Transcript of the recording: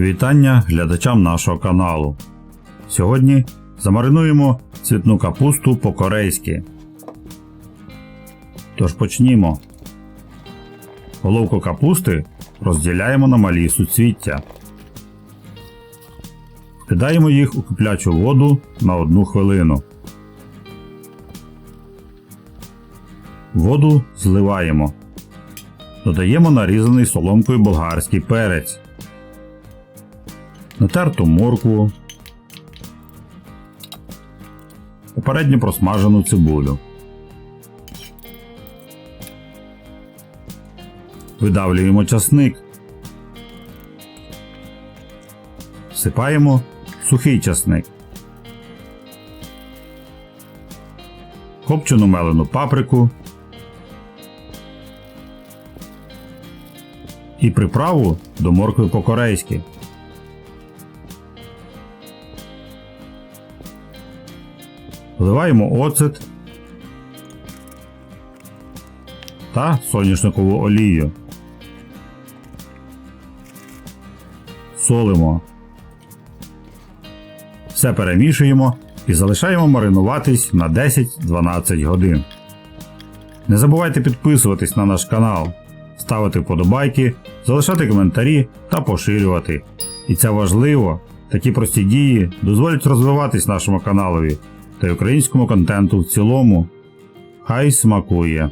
Вітання глядачам нашого каналу. Сьогодні замаринуємо цвітну капусту по-корейськи. Тож почнімо. Головку капусти розділяємо на малі суцвіття. Кидаємо їх у киплячу воду на 1 хвилину. Воду зливаємо. Додаємо нарізаний соломкою болгарський перець натерту моркву, попередньо просмажену цибулю. Видавлюємо часник. Всипаємо сухий часник. Копчену мелену паприку і приправу до моркви по-корейськи. Вливаємо оцет та соняшникову олію. Солимо. Все перемішуємо і залишаємо маринуватись на 10-12 годин. Не забувайте підписуватись на наш канал, ставити вподобайки, залишати коментарі та поширювати. І це важливо, такі прості дії дозволять розвиватись нашому каналові та й українському контенту в цілому. Хай смакує!